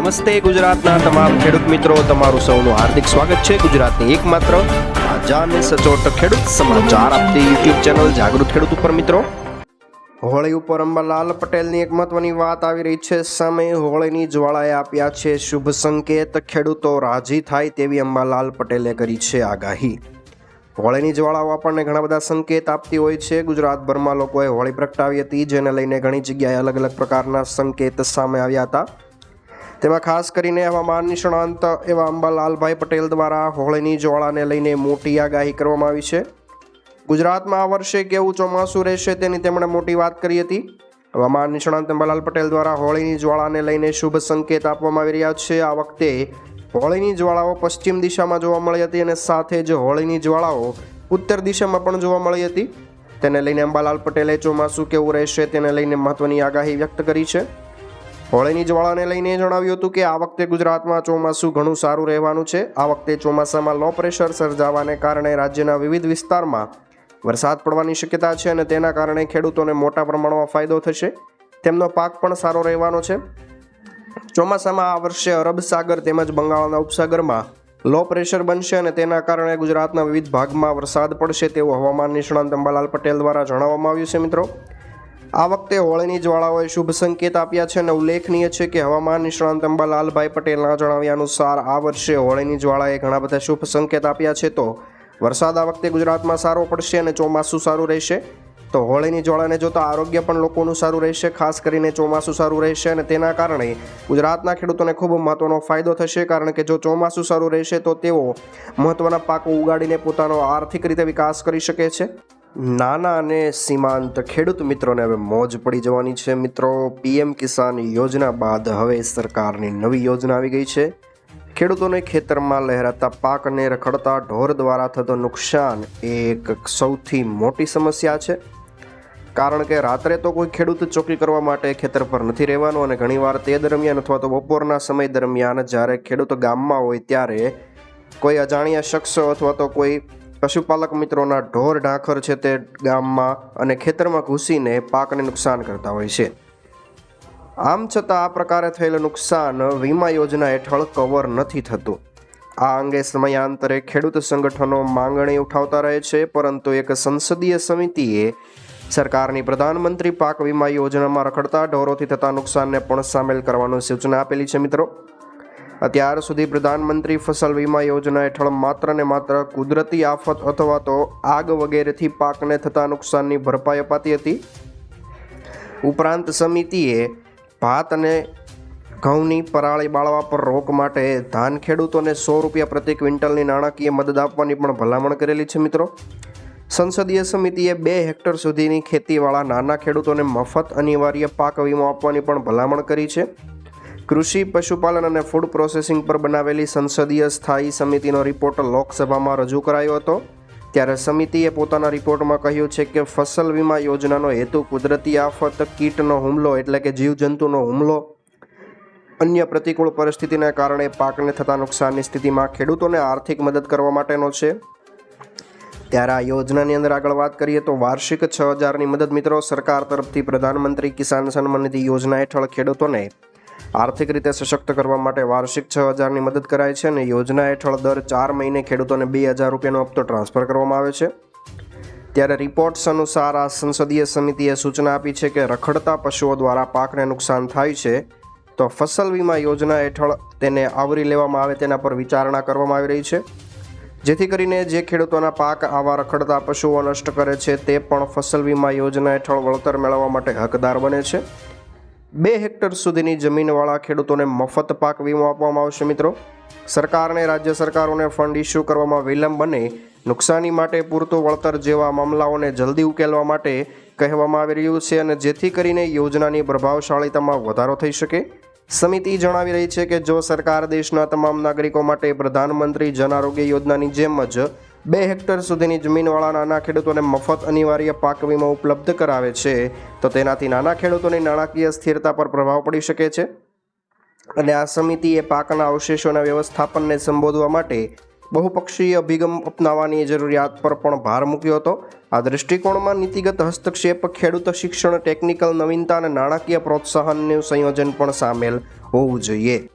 નમસ્તે ગુજરાતના તમામ ખેડૂત મિત્રો, તમારું સૌનું હાર્દિક સ્વાગત છે ગુજરાતની એકમાત્ર તાજા અને સચોટ ખેડૂત સમાચાર. આપતી યુટ્યુબ ચેનલ જાગૃત ખેડૂત ઉપર મિત્રો. હોળી ઉપર અંબાલાલ પટેલની એક મહત્વની વાત આવી રહી છે. સામે હોળીની જ્વાળાએ આપ્યા છે શુભ સંકેત. ખેડૂતો રાજી થાય તેવી અંબાલાલ પટેલે કરી છે આગાહી. હોળીની જ્વાળાઓ આપણને ઘણા બધા સંકેત આપતી હોય છે. ગુજરાતભરમાં લોકોએ હોળી પ્રગટાવી હતી, જેને લઈને ઘણી જગ્યાએ અલગ અલગ પ્રકારના સંકેત સામે આવ્યા હતા. તેમાં ખાસ કરીને હવામાન નિષ્ણાંત એવા અંબાલાલભાઈ પટેલ દ્વારા હોળીની જ્વાળાને લઈને મોટી આગાહી કરવામાં આવી છે. ગુજરાતમાં આ વર્ષે કેવું ચોમાસું રહેશે તેની તેમણે મોટી વાત કરી હતી. હવામાન નિષ્ણાંત અંબાલાલ પટેલ દ્વારા હોળીની જ્વાળાને લઈને શુભ સંકેત આપવામાં આવી રહ્યા છે. આ વખતે હોળીની જ્વાળાઓ પશ્ચિમ દિશામાં જોવા મળી હતી અને સાથે જ હોળીની જ્વાળાઓ ઉત્તર દિશામાં પણ જોવા મળી હતી. તેને લઈને અંબાલાલ પટેલે ચોમાસું કેવું રહેશે તેને લઈને મહત્વની આગાહી વ્યક્ત કરી છે. હોળીની જ્વાળાને લઈને જણાવ્યું હતું કે આ વખતે ગુજરાતમાં ચોમાસું ઘણું સારું રહેવાનું છે. આ વખતે ચોમાસામાં લો પ્રેશર સર્જાવાને કારણે રાજ્યના વિવિધ વિસ્તારમાં વરસાદ પડવાની શક્યતા છે અને તેના કારણે ખેડૂતોને મોટા પ્રમાણમાં ફાયદો થશે. તેમનો પાક પણ સારો રહેવાનો છે. ચોમાસામાં આ વર્ષે અરબ સાગર તેમજ બંગાળના ઉપસાગરમાં લો પ્રેશર બનશે અને તેના કારણે ગુજરાતના વિવિધ ભાગમાં વરસાદ પડશે તેવું હવામાન નિષ્ણાંત અંબાલાલ પટેલ દ્વારા જણાવવામાં આવ્યું છે મિત્રો. આ વખતે હોળીની જ્વાળાઓએ શુભ સંકેત આપ્યા છે અને ઉલ્લેખનીય છે કે હવામાન નિષ્ણાંત અંબાલાલભાઈ પટેલના જણાવ્યા અનુસાર આ વર્ષે હોળીની જ્વાળાએ ઘણા બધા શુભ સંકેત આપ્યા છે. તો વરસાદ આ વખતે ગુજરાતમાં સારો પડશે અને ચોમાસું સારું રહેશે? તો હોળીની જ્વાળાને જોતા આરોગ્ય પણ લોકોનું સારું રહેશે, ખાસ કરીને ચોમાસું સારું રહેશે અને તેના કારણે ગુજરાતના ખેડૂતોને ખૂબ મહત્વનો ફાયદો થશે. કારણ કે જો ચોમાસું સારું રહેશે તો તેઓ મહત્ત્વના પાકો ઉગાડીને પોતાનો આર્થિક રીતે વિકાસ કરી શકે છે. નાના અને સીમાંત ખેડૂત મિત્રોને હવે મોજ પડી જવાની છે. મિત્રો, પીએમ કિસાન યોજના બાદ હવે સરકારની નવી યોજના આવી ગઈ છે. ખેડૂતોને ખેતરમાં લહેરાતા પાકને રખડતા ઢોર દ્વારા થતો નુકસાન એ એક સૌથી મોટી સમસ્યા છે. કારણ કે રાત્રે તો કોઈ ખેડૂત ચોકી કરવા માટે ખેતર પર નથી રહેવાનું અને ઘણીવાર તે દરમિયાન અથવા તો બપોરના સમય દરમિયાન જ્યારે ખેડૂત ગામમાં હોય ત્યારે કોઈ અજાણ્યા શખ્સો અથવા તો કોઈ પશુપાલક મિત્રોના ઢોર ઢાંખર છે તે ગામમાં અને ખેતરમાં ઘૂસીને પાકને નુકસાન કરતા હોય છે. આમ છતાં આ પ્રકારે થયેલ નુકસાન વીમા યોજના હેઠળ કવર નથી થતું. આ અંગે સમયાંતરે ખેડૂત સંગઠનો માંગણી ઉઠાવતા રહે છે, પરંતુ એક સંસદીય સમિતિએ સરકારની પ્રધાનમંત્રી પાક વીમા યોજનામાં રખડતા ઢોરોથી થતા નુકસાનને પણ સામેલ કરવાની સૂચના આપેલી છે મિત્રો. અત્યાર સુધી પ્રધાનમંત્રી ફસલ વીમા યોજના હેઠળ માત્ર ને માત્ર કુદરતી આફત અથવા તો આગ વગેરેથી પાકને થતા નુકસાનની ભરપાઈ અપાતી હતી. ઉપરાંત સમિતિએ ભાત અને ઘઉંની પરાળી બાળવા પર રોક માટે ધાન ખેડૂતોને સો રૂપિયા પ્રતિ ક્વિન્ટલની નાણાકીય મદદ આપવાની પણ ભલામણ કરેલી છે મિત્રો. સંસદીય સમિતિએ બે હેક્ટર સુધીની ખેતીવાળા નાના ખેડૂતોને મફત અનિવાર્ય પાક વીમો આપવાની પણ ભલામણ કરી છે. કૃષિ, પશુપાલન અને ફૂડ પ્રોસેસિંગ પર બનાવેલી સંસદીય સ્થાયી સમિતિનો રિપોર્ટ લોકસભામાં રજૂ કરાયો હતો. ત્યારે સમિતિએ પોતાના રિપોર્ટમાં કહ્યું છે કે ફસલ વીમા યોજનાનો હેતુ કુદરતી આફત, કીટનો હુમલો એટલે કે જીવજંતુનો હુમલો, અન્ય પ્રતિકૂળ પરિસ્થિતિને કારણે પાકને થતા નુકસાનની સ્થિતિમાં ખેડૂતોને આર્થિક મદદ કરવા માટેનો છે. ત્યારે આ યોજનાની અંદર આગળ વાત કરીએ તો વાર્ષિક છ હજારની મદદ મિત્રો સરકાર તરફથી પ્રધાનમંત્રી કિસાન સન્માન નિધિ યોજના હેઠળ ખેડૂતોને આર્થિક રીતે સશક્ત કરવા માટે વાર્ષિક છ હજારની મદદ કરાય છે અને યોજના હેઠળ દર ચાર મહિને ખેડૂતોને બે હજાર રૂપિયાનો હપ્તો ટ્રાન્સફર કરવામાં આવે છે. ત્યારે રિપોર્ટ્સ અનુસાર આ સંસદીય સમિતિએ સૂચના આપી છે કે રખડતા પશુઓ દ્વારા પાકને નુકસાન થાય છે, તો ફસલ વીમા યોજના હેઠળ તેને આવરી લેવામાં આવે તેના પર વિચારણા કરવામાં આવી રહી છે. જેથી કરીને જે ખેડૂતોના પાક આવા રખડતા પશુઓ નષ્ટ કરે છે, તે પણ ફસલ વીમા યોજના હેઠળ વળતર મેળવવા માટે હકદાર બને છે. બે હેક્ટર સુધીની જમીનવાળા ખેડૂતોને મફત પાક વીમો આપવામાં આવશે મિત્રો. સરકારને રાજ્ય સરકારોને ફંડ ઇસ્યુ કરવામાં વિલંબ બને નુકસાની માટે પૂરતું વળતર જેવા મામલાઓને જલ્દી ઉકેલવા માટે કહેવામાં આવી રહ્યું છે અને જેથી કરીને યોજનાની પ્રભાવશાળીતામાં વધારો થઈ શકે. સમિતિ જણાવી રહી છે કે જો સરકાર દેશના તમામ નાગરિકો માટે પ્રધાનમંત્રી જન આરોગ્ય યોજનાની જેમ જ બે હેક્ટર સુધીની જમીનવાળા નાના ખેડૂતોને મફત અનિવાર્ય પાક વીમો ઉપલબ્ધ કરાવે છે. તો તેનાથી નાના ખેડૂતોની નાણાકીય સ્થિરતા પર પ્રભાવ પડી શકે છે. અને આ સમિતિએ પાકના અવશેષોના વ્યવસ્થાપનને સંબોધવા માટે બહુપક્ષીય અભિગમ અપનાવવાની જરૂરિયાત પર પણ ભાર મૂક્યો હતો. આ દૃષ્ટિકોણમાં નીતિગત હસ્તક્ષેપ, ખેડૂત શિક્ષણ, ટેકનિકલ નવીનતા અને નાણાકીય પ્રોત્સાહનનું સંયોજન પણ સામેલ હોવું જોઈએ.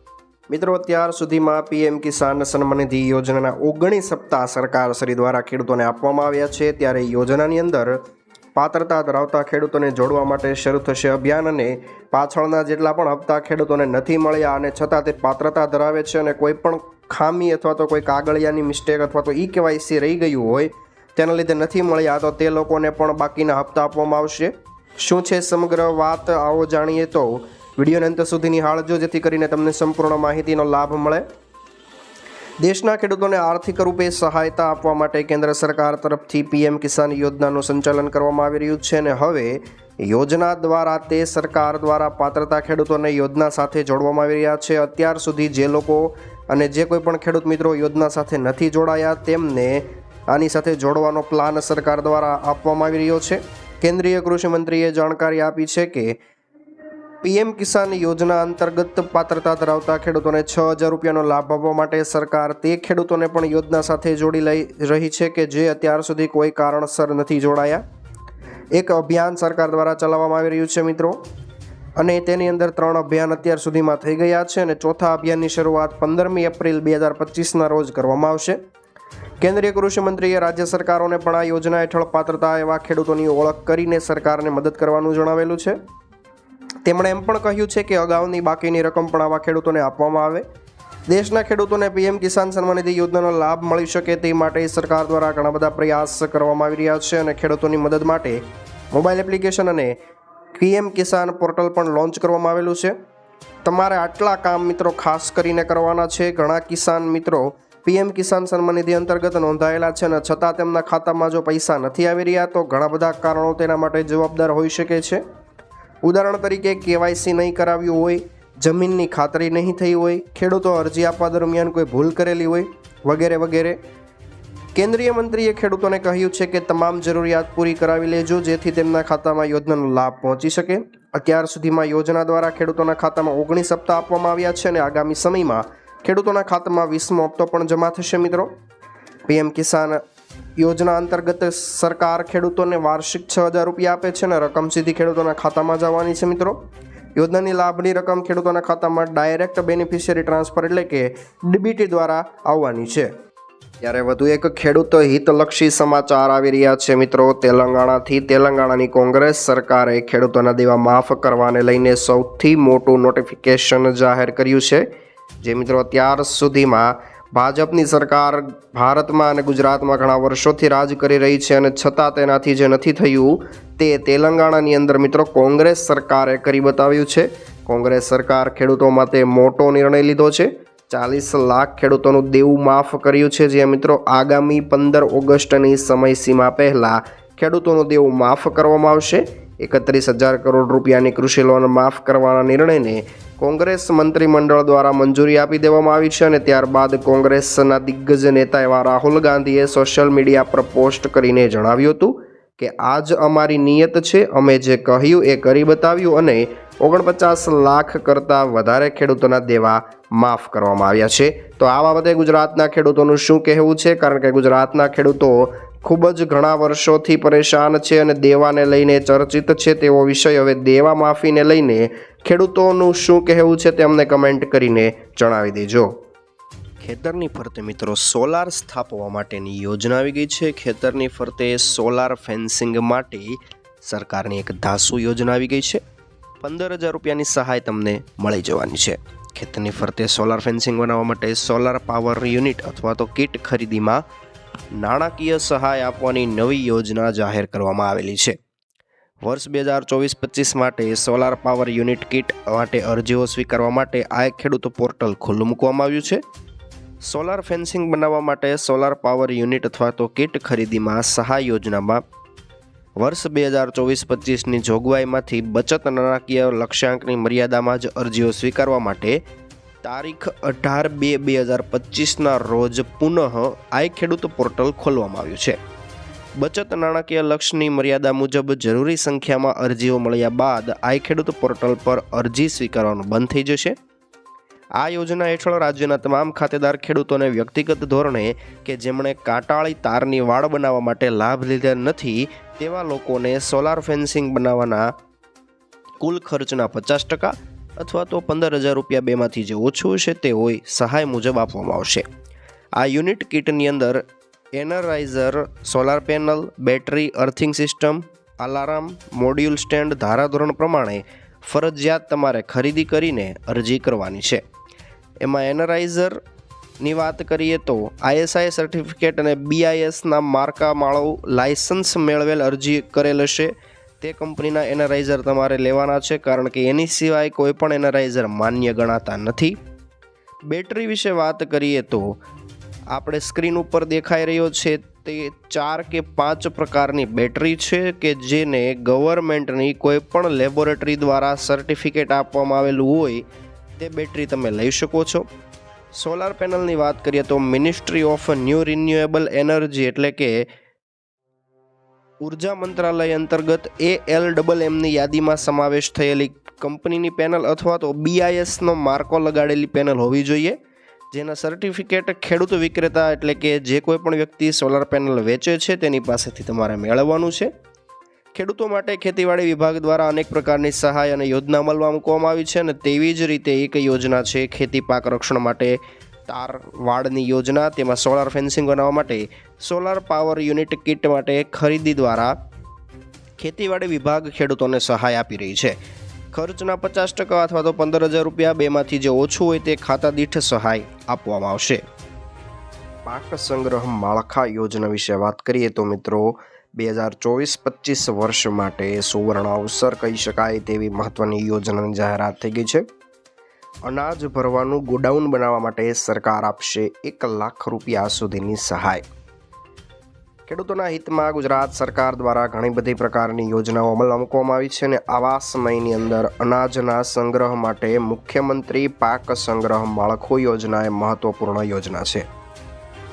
મિત્રો અત્યાર સુધીમાં પીએમ કિસાન સન્માનિધિ યોજનાના ઓગણીસ સપ્તાહ સરકાર શ્રી દ્વારા ખેડૂતોને આપવામાં આવ્યા છે. ત્યારે યોજનાની અંદર પાત્રતા ધરાવતા ખેડૂતોને જોડવા માટે શરૂ થશે અભિયાન અને પાછળના જેટલા પણ હપ્તા ખેડૂતોને નથી મળ્યા અને છતાં તે પાત્રતા ધરાવે છે અને કોઈ પણ ખામી અથવા તો કોઈ કાગળિયાની મિસ્ટેક અથવા તો ઈ કેવાયસી રહી ગયું હોય તેના લીધે નથી મળ્યા, તો તે લોકોને પણ બાકીના હપ્તા આપવામાં આવશે. શું છે સમગ્ર વાત? આવો જાણીએ તો વિડીયોને અંત સુધી નિહાળજો જેથી કરીને તમને સંપૂર્ણ માહિતીનો લાભ મળે. દેશના ખેડૂતોને આર્થિક રૂપે સહાયતા આપવા માટે કેન્દ્ર સરકાર તરફથી પીએમ કિસાન યોજનાનું સંચાલન કરવામાં આવી રહ્યું છે અને હવે યોજના દ્વારા તે સરકાર દ્વારા પાત્રતા ખેડૂતોને યોજના સાથે જોડવામાં આવી રહ્યા છે. અત્યાર સુધી જે લોકો અને જે કોઈ પણ ખેડૂત મિત્રો યોજના સાથે નથી જોડાયા, તેમને આની સાથે જોડવાનો પ્લાન સરકાર દ્વારા આપવામાં આવી રહ્યો છે. કેન્દ્રીય કૃષિ મંત્રીએ જાણકારી આપી છે કે પીએમ કિસાન યોજના અંતર્ગત પાત્રતા ધરાવતા ખેડૂતોને છ હજાર રૂપિયાનો લાભ આપવા માટે સરકાર તે ખેડૂતોને પણ યોજના સાથે જોડી લઈ રહી છે કે જે અત્યાર સુધી કોઈ કારણસર નથી જોડાયા. એક અભિયાન સરકાર દ્વારા ચલાવવામાં આવી રહ્યું છે મિત્રો. અને તેની અંદર ત્રણ અભિયાન અત્યાર સુધીમાં થઈ ગયા છે અને ચોથા અભિયાનની શરૂઆત પંદરમી એપ્રિલ બે હજાર પચીસના રોજ કરવામાં આવશે. કેન્દ્રીય કૃષિ મંત્રીએ રાજ્ય સરકારોને પણ આ યોજના હેઠળ પાત્રતા એવા ખેડૂતોની ઓળખ કરીને સરકારને મદદ કરવાનું જણાવેલું છે. તેમણે એમ પણ કહ્યું છે કે અગાઉની બાકીની રકમ પણ આવા ખેડૂતોને આપવામાં આવે. દેશના ખેડૂતોને પીએમ કિસાન સન્માન નિધિ યોજનાનો લાભ મળી શકે તે માટે સરકાર દ્વારા ઘણા બધા પ્રયાસ કરવામાં આવી રહ્યા છે અને ખેડૂતોની મદદ માટે મોબાઈલ એપ્લિકેશન અને પીએમ કિસાન પોર્ટલ પણ લોન્ચ કરવામાં આવેલું છે. તમારે આટલા કામ મિત્રો ખાસ કરીને કરવાના છે. ઘણા કિસાન મિત્રો પીએમ કિસાન સન્માન નિધિ અંતર્ગત નોંધાયેલા છે અને છતાં તેમના ખાતામાં જો પૈસા નથી આવી રહ્યા તો ઘણા બધા કારણો તેના માટે જવાબદાર હોઈ શકે છે. ઉદાહરણ તરીકે કેવાયસી નહીં કરાવ્યું હોય, જમીનની ખાતરી નહીં થઈ હોય, ખેડૂતો અરજી આપવા દરમિયાન કોઈ ભૂલ કરેલી હોય, વગેરે વગેરે. કેન્દ્રીય મંત્રીએ ખેડૂતોને કહ્યું છે કે તમામ જરૂરિયાત પૂરી કરાવી લેજો, જેથી તેમના ખાતામાં યોજનાનો લાભ પહોંચી શકે. અત્યાર સુધીમાં યોજના દ્વારા ખેડૂતોના ખાતામાં ઓગણીસ હપ્તા આપવામાં આવ્યા છે અને આગામી સમયમાં ખેડૂતોના ખાતામાં વીસમો હપ્તો પણ જમા થશે, મિત્રો. પીએમ કિસાન યોજના અંતર્ગત સરકાર ખેડૂતોને વાર્ષિક છ હજાર રૂપિયા આપે છે અને રકમ સીધી ખેડૂતોના ખાતામાં જવાની છે મિત્રો. યોજનાની લાભની રકમ ખેડૂતોના ખાતામાં ડાયરેક્ટ બેનિફિશિયરી ટ્રાન્સફર એટલે કે ડીબીટી દ્વારા આવવાની છે. ત્યારે વધુ એક ખેડૂત હિતલક્ષી સમાચાર આવી રહ્યા છે મિત્રો. તેલંગાણાથી તેલંગાણાની કોંગ્રેસ સરકારે ખેડૂતોના દેવા માફ કરવાને લઈને સૌથી મોટું નોટિફિકેશન જાહેર કર્યું છે. જે મિત્રો અત્યાર સુધીમાં ભાજપની સરકાર ભારતમાં અને ગુજરાતમાં ઘણા વર્ષોથી રાજ કરી રહી છે અને છતાં તેનાથી જે નથી થયું તે તેલંગાણાની અંદર મિત્રો કોંગ્રેસ સરકારે કરી બતાવ્યું છે. કોંગ્રેસ સરકાર ખેડૂતો માટે મોટો નિર્ણય લીધો છે. ચાલીસ લાખ ખેડૂતોનું દેવું માફ કર્યું છે. જે મિત્રો આગામી પંદર ઓગસ્ટની સમયસીમા પહેલાં ખેડૂતોનું દેવું માફ કરવામાં આવશે. એકત્રીસ હજાર કરોડ રૂપિયાની કૃષિ લોન માફ કરવાના નિર્ણયને કોંગ્રેસ મંત્રીમંડળ દ્વારા મંજૂરી આપી દેવામાં આવી છે અને ત્યારબાદ કોંગ્રેસના દિગ્ગજ નેતા એવા રાહુલ ગાંધીએ સોશિયલ મીડિયા પર પોસ્ટ કરીને જણાવ્યું હતું કે, આજ અમારી નિયત છે. અમે જે કહ્યું એ કરી બતાવ્યું અને ઓગણપચાસ લાખ કરતાં વધારે ખેડૂતોના દેવા માફ કરવામાં આવ્યા છે. તો આ બાબતે ગુજરાતના ખેડૂતોનું શું કહેવું છે? કારણ કે ગુજરાતના ખેડૂતો ખૂબ જ ઘણા વર્ષોથી પરેશાન છે અને દેવાને લઈને ચર્ચિત છે તેવો વિષય હવે દેવા માફીને લઈને ખેડૂતોનું શું કહેવું છે તે અમને કમેન્ટ કરીને જણાવી દેજો. ખેતરની ફરતે મિત્રો સોલાર સ્થાપવા માટેની યોજના આવી ગઈ છે. ખેતરની ફરતે સોલાર ફેન્સિંગ માટે સરકારની એક ધાસુ યોજના આવી ગઈ છે. પંદર હજાર રૂપિયાની સહાય તમને મળી જવાની છે. ખેતરની ફરતે સોલાર ફેન્સિંગ બનાવવા માટે સોલાર પાવર યુનિટ અથવા તો કિટ ખરીદીમાં નાણાકીય સહાય આપવાની નવી યોજના જાહેર કરવામાં આવેલી છે. વર્ષ બે હજાર ચોવીસ પચીસ માટે સોલાર પાવર યુનિટ કિટ માટે અરજીઓ સ્વીકારવા માટે આ ખેડૂત પોર્ટલ ખુલ્લું મૂકવામાં આવ્યું છે. સોલાર ફેન્સિંગ બનાવવા માટે સોલાર પાવર યુનિટ અથવા તો કિટ ખરીદીમાં સહાય યોજનામાં વર્ષ બે હજાર ચોવીસ પચીસની જોગવાઈમાંથી બચત નાણાકીય લક્ષ્યાંકની મર્યાદામાં જ અરજીઓ સ્વીકારવા માટે તારીખ અઢાર બે બે હજાર પચીસના રોજ પુનઃ આઈ ખેડૂત પોર્ટલ ખોલવામાં આવ્યું છે. બચત નાણાકીય લક્ષ્યની મર્યાદા મુજબ જરૂરી સંખ્યામાં અરજીઓ મળ્યા બાદ આઈ ખેડૂત પોર્ટલ પર અરજી સ્વીકારવાનું બંધ થઈ જશે. આ યોજના હેઠળ રાજ્યના તમામ ખાતેદાર ખેડૂતોને વ્યક્તિગત ધોરણે કે જેમણે કાંટાળી તારની વાડ બનાવવા માટે લાભ લીધા નથી તેવા લોકોને સોલાર ફેન્સિંગ બનાવવાના કુલ ખર્ચના પચાસ ટકા અથવા તો પંદર હજાર રૂપિયા બેમાંથી જે ઓછું છે તે હોય, સહાય મુજબ આપવામાં આવશે. આ યુનિટ કિટની અંદર એનરાઇઝર, solar panel, battery, earthing system, alarm, module stand, ધારાધોરણ પ્રમાણે ફરજિયાત તમારે ખરીદી કરીને અરજી કરવાની છે. એમાં એનરાઇઝરની વાત કરીએ તો આઈએસઆઈ સર્ટિફિકેટ અને બીઆઈએસના માર્કા માળો લાયસન્સ મેળવેલ અરજી કરેલ હશે. તે કંપનીના એનરાઇઝર તમારે લેવાના છે, કારણ કે એની સિવાય કોઈ પણ એનરાઇઝર માન્ય ગણાતા નથી. બેટરી વિશે વાત કરીએ તો, આપણે સ્ક્રીન ઉપર દેખાઈ રહ્યો છે, તે ચાર કે પાંચ પ્રકારની બેટરી છે, કે જેને ગવર્મેન્ટની કોઈ પણ લેબોરેટરી દ્વારા સર્ટિફિકેટ આપવામાં આવેલું હોય, તે બેટરી તમે લઈ શકો છો. સોલાર પેનલની વાત કરીએ તો ministry of new renewable energy એટલે કે ઊર્જા મંત્રાલય અંતર્ગત એ એલ ડબલ એમની યાદીમાં સમાવેશ થયેલી કંપનીની પેનલ અથવા તો બીઆઈએસનો માર્કો લગાડેલી પેનલ હોવી જોઈએ, જેના સર્ટિફિકેટ ખેડૂત વિક્રેતા એટલે કે જે કોઈ પણ વ્યક્તિ સોલાર પેનલ વેચે છે તેની પાસેથી તમારે મેળવવાનું છે. ખેડૂતો માટે ખેતીવાડી વિભાગ દ્વારા અનેક પ્રકારની સહાય અને યોજના અમલમાં મૂકવામાં આવી છે અને તેવી જ રીતે એક યોજના છે ખેતી પાક રક્ષણ માટે તાર વાડની યોજના, તેમાં સોલાર ફેન્સિંગ બનાવવા માટે સોલાર પાવર યુનિટ કિટ માટે ખરીદી દ્વારા ખેતીવાડી વિભાગ ખેડૂતોને સહાય આપી રહી છે. ખર્ચના પચાસ ટકા અથવા તો પંદર હજાર રૂપિયા બેમાંથી જે ઓછું હોય તે ખાતા દીઠ સહાય આપવામાં આવશે. પાક સંગ્રહ માળખા યોજના વિશે વાત કરીએ તો મિત્રો, બે હજાર ચોવીસ પચીસ વર્ષ માટે સુવર્ણ અવસર કહી શકાય તેવી મહત્વની યોજનાની જાહેરાત થઈ ગઈ છે. અનાજ ભરવાનું ગોડાઉન બનાવવા માટે સરકાર આપશે એક લાખ રૂપિયા સુધીની સહાય. ખેડૂતોના હિતમાં ગુજરાત સરકાર દ્વારા ઘણી બધી પ્રકારની યોજનાઓ અમલમાં મૂકવામાં આવી છે અને આવા સમયની અંદર અનાજના સંગ્રહ માટે મુખ્યમંત્રી પાક સંગ્રહ માળખું યોજના એ મહત્વપૂર્ણ યોજના છે.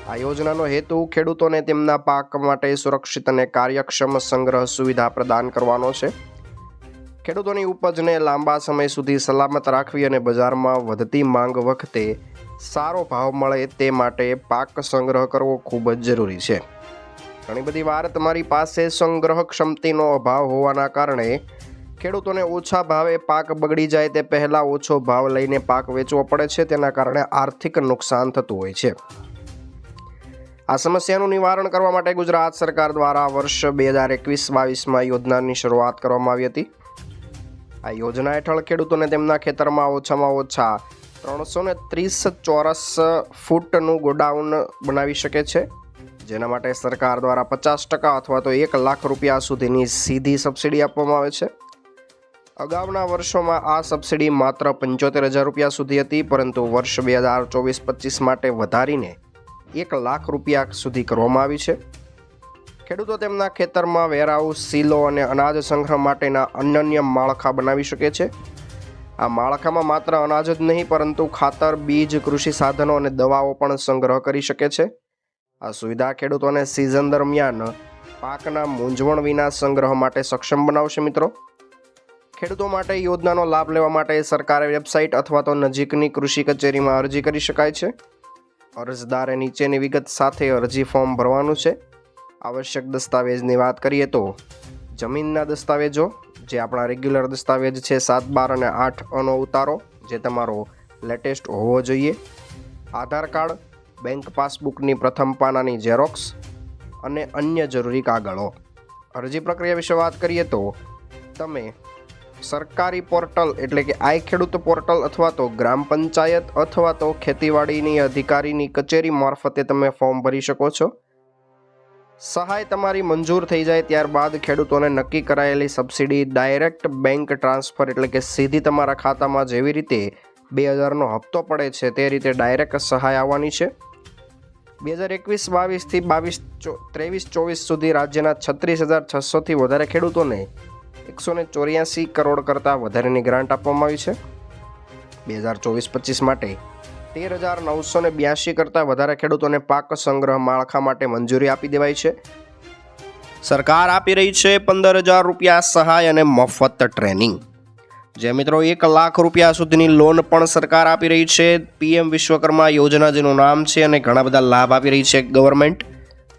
આ યોજનાનો હેતુ ખેડૂતોને તેમના પાક માટે સુરક્ષિત અને કાર્યક્ષમ સંગ્રહ સુવિધા પ્રદાન કરવાનો છે. ખેડૂતોની ઉપજને લાંબા સમય સુધી સલામત રાખવી અને બજારમાં વધતી માંગ વખતે સારો ભાવ મળે તે માટે પાક સંગ્રહ કરવો ખૂબ જ જરૂરી છે. ઘણી બધી વાર તમારી પાસે સંગ્રહ ક્ષમતિનો અભાવ હોવાના કારણે ખેડૂતોને ઓછા ભાવે પાક બગડી જાય તે પહેલાં ઓછો ભાવ લઈને પાક વેચવો પડે છે. તેના કારણે આર્થિક નુકસાન થતું હોય છે. આ સમસ્યાનું નિવારણ કરવા માટે ગુજરાત સરકાર દ્વારા વર્ષ બે હજાર એકવીસ બાવીસમાં યોજનાની શરૂઆત કરવામાં આવી હતી. આ યોજના હેઠળ ખેડૂતોને તેમના ખેતરમાં ઓછામાં ઓછા ત્રણસો ને ત્રીસ ચોરસ ફૂટનું ગોડાઉન બનાવી શકે છે. જેના માટે સરકાર દ્વારા પચાસ ટકા અથવા તો એક લાખ રૂપિયા સુધીની સીધી સબસિડી આપવામાં આવે છે. અગાઉના વર્ષોમાં આ સબસિડી માત્ર પંચોતેર હજાર રૂપિયા સુધી હતી, પરંતુ વર્ષ બે હજાર ચોવીસ પચીસ માટે વધારીને એક લાખ રૂપિયા સુધી કરવામાં આવી છે. ખેડૂતો તેમના ખેતરમાં વેરહાઉસ સીલો અને અનાજ સંગ્રહ માટેના અનન્ય માળખા બનાવી શકે છે. આ માળખામાં માત્ર અનાજ જ નહીં, પરંતુ ખાતર, બીજ, કૃષિ સાધનો અને દવાઓ પણ સંગ્રહ કરી શકે છે. આ સુવિધા ખેડૂતોને સિઝન દરમિયાન પાકના મૂંઝવણ વિના સંગ્રહ માટે સક્ષમ બનાવશે મિત્રો. ખેડૂતો માટે યોજનાનો લાભ લેવા માટે સરકારે વેબસાઇટ અથવા તો નજીકની કૃષિ કચેરીમાં અરજી કરી શકાય છે. અરજદારે નીચેની વિગત સાથે અરજી ફોર્મ ભરવાનું છે. આવશ્યક દસ્તાવેજની વાત કરીએ તો જમીનના દસ્તાવેજો, જે આપણા રેગ્યુલર દસ્તાવેજ છે સાત, બાર અને આઠ અનો ઉતારો, જે તમારો લેટેસ્ટ હોવો જોઈએ. આધાર કાર્ડ બેંક પાસબુકની પ્રથમ પાનાની ઝેરોક્સ અને અન્ય જરૂરી કાગળો. અરજી પ્રક્રિયા વિશે વાત કરીએ તો, તમે સરકારી પોર્ટલ એટલે કે આઈ ખેડૂત પોર્ટલ અથવા તો ગ્રામ પંચાયત અથવા તો ખેતીવાડીની અધિકારીની કચેરી મારફતે તમે ફોર્મ ભરી શકો છો. સહાય તમારી મંજૂર થઈ જાય ત્યારબાદ ખેડૂતોને નક્કી કરાયેલી સબસિડી ડાયરેક્ટ બેંક ટ્રાન્સફર એટલે કે સીધી તમારા ખાતામાં જેવી રીતે બે હજારનો હપ્તો પડે છે તે રીતે ડાયરેક્ટ સહાય આવવાની છે. બે હજાર એકવીસ બાવીસથી બાવીસ ત્રેવીસ ચોવીસ સુધી રાજ્યના છત્રીસ હજાર છસોથી વધારે ખેડૂતોને એકસો ને ચોર્યાસી કરોડ કરતાં વધારેની ગ્રાન્ટ આપવામાં આવી છે. બે હજાર ચોવીસ પચીસ માટે તેર હજાર નવસો ને બ્યાસી કરતાં વધારે ખેડૂતોને પાક સંગ્રહ માળખા માટે મંજૂરી આપી દેવાઈ છે. સરકાર આપી રહી છે પંદર હજાર રૂપિયા સહાય અને મફત ટ્રેનિંગ. જે મિત્રો, એક લાખ રૂપિયા સુધીની લોન પણ સરકાર આપી રહી છે. પીએમ વિશ્વકર્મા યોજના જેનું નામ છે અને ઘણા બધા લાભ આપી રહી છે ગવર્મેન્ટ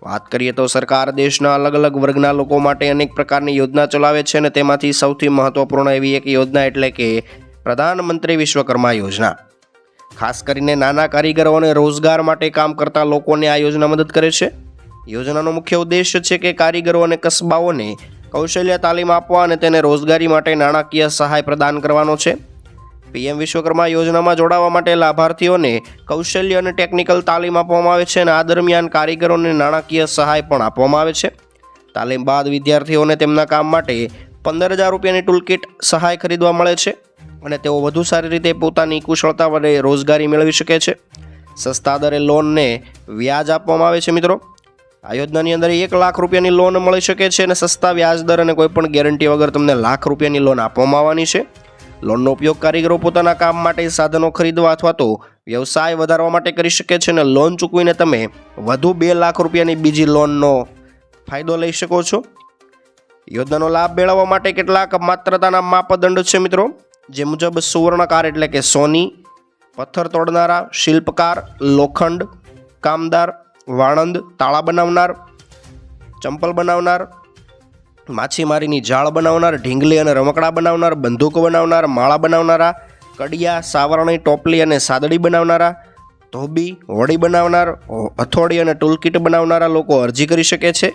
વાત કરીએ તો સરકાર દેશના અલગ અલગ વર્ગના લોકો માટે અનેક પ્રકારની યોજના ચલાવે છે અને તેમાંથી સૌથી મહત્વપૂર્ણ એવી એક યોજના એટલે કે પ્રધાનમંત્રી વિશ્વકર્મા યોજના. ખાસ કરીને નાના કારીગરો અને રોજગાર માટે કામ કરતા લોકોને આ યોજના મદદ કરે છે. યોજનાનો મુખ્ય ઉદ્દેશ છે કે કારીગરો અને કસબાઓને કૌશલ્ય તાલીમ આપવા અને તેને રોજગારી માટે નાણાકીય સહાય પ્રદાન કરવાનો છે. પીએમ વિશ્વકર્મા યોજનામાં જોડાવા માટે લાભાર્થીઓને કૌશલ્ય અને ટેકનિકલ તાલીમ આપવામાં આવે છે અને આ દરમિયાન કારીગરોને નાણાકીય સહાય પણ આપવામાં આવે છે. તાલીમ બાદ વિદ્યાર્થીઓને તેમના કામ માટે પંદર હજાર રૂપિયાની ટૂલકીટ સહાય ખરીદવા મળે છે અને તેઓ વધુ સારી રીતે પોતાની કુશળતા વડે રોજગારી મેળવી શકે છે. સસ્તા દરે લોનને વ્યાજ આપવામાં આવે છે મિત્રો. આ યોજનાની અંદર એક લાખ રૂપિયાની લોન મળી શકે છે અને સસ્તા વ્યાજ દર અને કોઈપણ ગેરંટી વગર તમને લાખ રૂપિયાની લોન આપવામાં આવવાની છે. લોનનો ઉપયોગ કારીગરો પોતાના કામ માટે સાધનો ખરીદવા અથવા તો વ્યવસાય વધારવા માટે કરી શકે છે અને લોન ચૂકવીને તમે વધુ બે લાખ રૂપિયાની બીજી લોનનો ફાયદો લઈ શકો છો. યોજનાનો લાભ મેળવવા માટે કેટલાક માત્રતાના માપદંડ છે મિત્રો. જે મુજબ સુવર્ણકાર એટલે કે સોની, પથ્થર તોડનારા, શિલ્પકાર, લોખંડ, કામદાર વાણંદ તાળા બનાવનાર, ચંપલ બનાવનાર, માછીમારીની જાળ બનાવનાર, ઢીંગલી અને રમકડા બનાવનાર, બંદૂક બનાવનાર, માળા બનાવનારા, કડિયા, સાવરણી, ટોપલી અને સાદડી બનાવનારા, ધોબી હોડી બનાવનાર, હથોડી અને ટૂલકીટ બનાવનારા લોકો અરજી કરી શકે છે.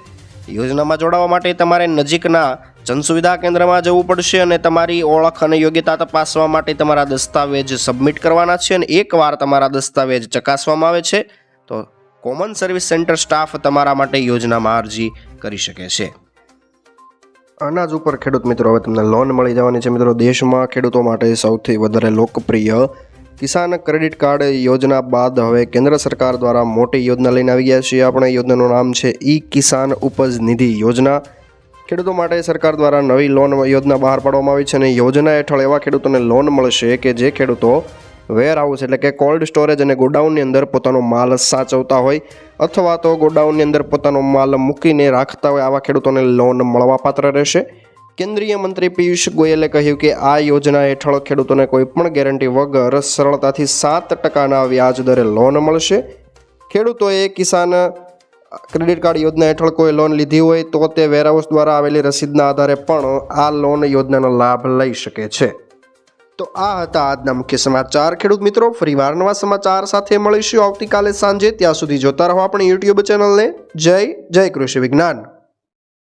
યોજનામાં જોડાવા માટે તમારે નજીકના જનસુવિધા કેન્દ્રમાં જવું પડશે અને તમારી ઓળખ અને યોગ્યતા તપાસવા માટે તમારા દસ્તાવેજ સબમિટ કરવાના છે અને એકવાર તમારા દસ્તાવેજ ચકાસવામાં આવે છે. તો કોમન સર્વિસ સેન્ટર સ્ટાફ તમારા માટે યોજનામાં અરજી કરી શકે છે. અનાજ ઉપર ખેડૂત મિત્રો, હવે તમને લોન મળી જવાની છે મિત્રો. દેશમાં ખેડૂતો માટે સૌથી વધારે લોકપ્રિય કિસાન ક્રેડિટ કાર્ડ યોજના બાદ હવે કેન્દ્ર સરકાર દ્વારા મોટી યોજના લઈને આવી ગયા છીએ. આપણે યોજનાનું નામ છે ઈ કિસાન ઉપજ નિધિ યોજના. ખેડૂતો માટે સરકાર દ્વારા નવી લોન યોજના બહાર પાડવામાં આવી છે અને યોજના હેઠળ એવા ખેડૂતોને લોન મળશે કે જે ખેડૂતો વેર હાઉસ એટલે કે કોલ્ડ સ્ટોરેજ અને ગોડાઉનની અંદર પોતાનો માલ સાચવતા હોય અથવા તો ગોડાઉનની અંદર પોતાનો માલ મૂકીને રાખતા હોય આવા ખેડૂતોને લોન મળવાપાત્ર રહેશે. કેન્દ્રીય મંત્રી પિયુષ ગોયલે કહ્યું કે આ યોજના હેઠળ ખેડૂતોને કોઈપણ ગેરંટી વગર સરળતાથી સાત ટકાના વ્યાજ દરે લોન મળશે. ખેડૂતોએ કિસાન ક્રેડિટ કાર્ડ યોજના હેઠળ કોઈ લોન લીધી હોય તો તે વેરહાઉસ દ્વારા આવેલી રસીદના આધારે પણ આ લોન યોજનાનો લાભ લઈ શકે છે. તો આ હતા આજના મુખ્ય સમાચાર. ખેડૂત મિત્રો, ફરીવાર નવા સમાચાર સાથે મળીશું આવતીકાલે સાંજે. ત્યાં સુધી જોતા રહો આપણી યુટ્યુબ ચેનલને જય જય કૃષિ વિજ્ઞાન.